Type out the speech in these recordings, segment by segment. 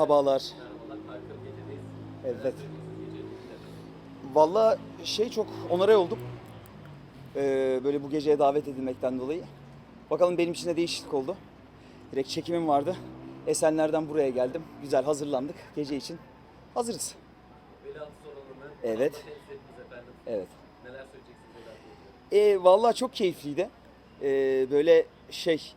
Merhabalar. Evet. Valla şey çok onore oldum. Ee, böyle bu geceye davet edilmekten dolayı. Bakalım benim için de değişiklik oldu. Direkt çekimim vardı. Esenler'den buraya geldim. Güzel hazırlandık gece için. Hazırız. Evet. Evet. Neler söyleyeceksiniz? E, Valla çok keyifliydi. Ee, böyle şey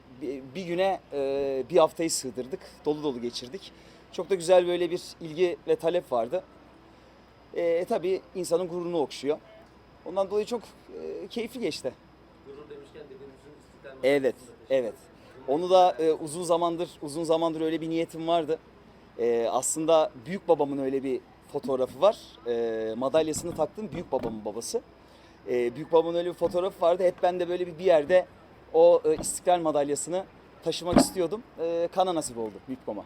bir güne e, bir haftayı sığdırdık. Dolu dolu geçirdik. Çok da güzel böyle bir ilgi ve talep vardı. E, e, tabii insanın gururunu okşuyor. Ondan dolayı çok e, keyifli geçti. Gurur demişken dediğinizin istiklal Evet, evet. Onu da e, uzun zamandır uzun zamandır öyle bir niyetim vardı. E, aslında büyük babamın öyle bir fotoğrafı var. E, madalyasını taktığım büyük babamın babası. E, büyük babamın öyle bir fotoğrafı vardı. Hep ben de böyle bir, bir yerde o e, istiklal madalyasını taşımak istiyordum. E, kana nasip oldu büyük babama.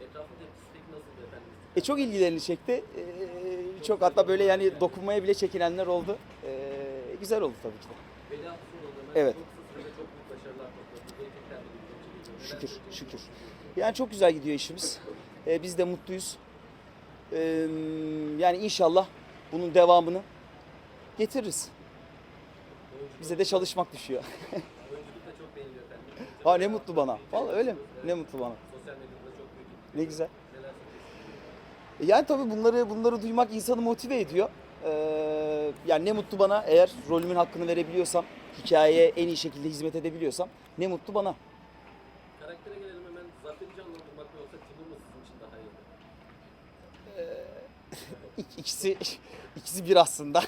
Etrafın tepkisi peki nasıldı efendim? E, çok ilgilerini çekti. E, çok hatta böyle yani dokunmaya bile çekinenler oldu. E, güzel oldu tabii ki de. Evet. Şükür, şükür. Yani çok güzel gidiyor işimiz. Ee, biz de mutluyuz. Ee, yani inşallah bunun devamını getiririz. Bize de çalışmak düşüyor. Ha ne mutlu bana. Vallahi öyle mi? Ne mutlu bana. Sosyal medyada çok büyük ilgi Ne güzel. E, Yani tabii bunları bunları duymak insanı motive ediyor. Ee, yani ne mutlu bana eğer rolümün hakkını verebiliyorsam, hikayeye en iyi şekilde hizmet edebiliyorsam ne mutlu bana. Karaktere gelelim hemen. Zafer'i canlandırmak mı yoksa Timur mu sizin için daha iyi? İk- İkisi ikisi bir aslında.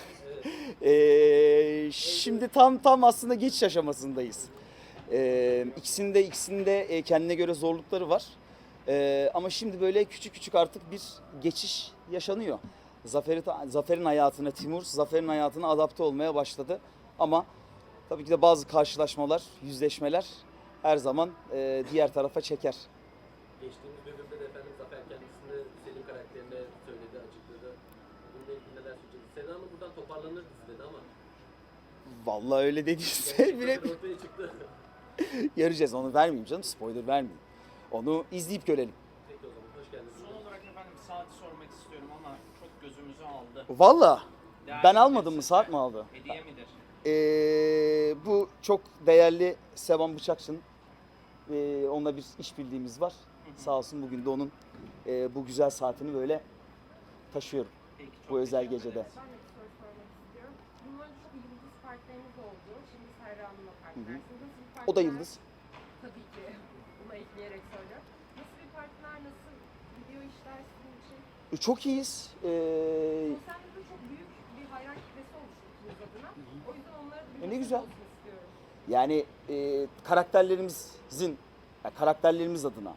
Ee, şimdi tam tam aslında geçiş aşamasındayız. Ee, ikisinin de ikisinin de e, kendine göre zorlukları var. Ee, ama şimdi böyle küçük küçük artık bir geçiş yaşanıyor. Zafer'i, Zafer'in hayatına Timur, Zafer'in hayatına adapte olmaya başladı. Ama tabii ki de bazı karşılaşmalar, yüzleşmeler her zaman e, diğer tarafa çeker. Geçtiğimiz bölümde de efendim Zafer kendisini Selim karakterine söyledi, açıkladı. Bununla ilgili neler söyleyeceksiniz? Seda Hanım buradan toparlanır dizide ama. Vallahi öyle dediyse bile ortaya çıktı. göreceğiz. Onu vermeyeyim canım, spoiler vermeyeyim. Onu izleyip görelim. Peki o zaman hoş geldiniz. Son olarak efendim saati sormak istiyorum ama çok gözümüzü aldı. Vallahi Değerli ben almadım mı saat mi aldı? Hediye midir? Ee, bu çok değerli Sevan Bıçakçı'nın ee, onunla bir iş bildiğimiz var. Sağ olsun bugün de onun ee, bu güzel saatini böyle taşıyorum Peki, çok bu özel teşekkür gecede. ederiz. Ben de bir soru sormak istiyorum. Bundan önce çok yıldız partneriniz oldu. Şimdi Serra Hanım'la partnersiniz. Nasıl bir partner? O da yıldız. Tabii ki. Ekleyerek söylüyorum. Nasıl bir partner, nasıl gidiyor işler sizin için? E, Çok iyiyiz. Ee, medyada çok büyük bir hayran kitlesi oluştu ikiniz adına. O yüzden onları da bir E, ne güzel. olsun istiyorum. yani ee, karakterlerimizin yani karakterlerimiz adına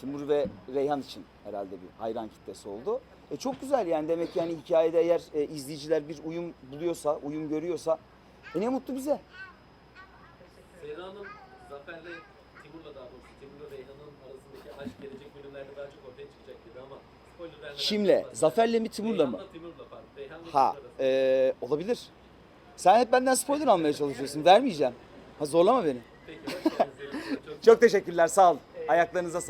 Timur ve Reyhan için herhalde bir hayran kitlesi oldu. E çok güzel yani demek yani hikayede eğer e, izleyiciler bir uyum buluyorsa, uyum görüyorsa e ne mutlu bize. Seyra Hanım Zafer'le Timur'la daha doğrusu Timur'la Reyhan'ın arasındaki aşk gelecek bölümlerde daha çok ortaya çıkacak dedi ama spoiler vermeden. Kimle? kapatın. Zafer'le mi Timur'la mı? Reyhan'la Timur'la pardon. Reyhan'la Ha, Timur arasında. e, olabilir. Sen hep benden spoiler almaya çalışıyorsun. Vermeyeceğim. Ha, zorlama beni. Peki hoş geldiniz. Çok Çok teşekkürler. Sağ olun. Ayaklarınıza sağlık.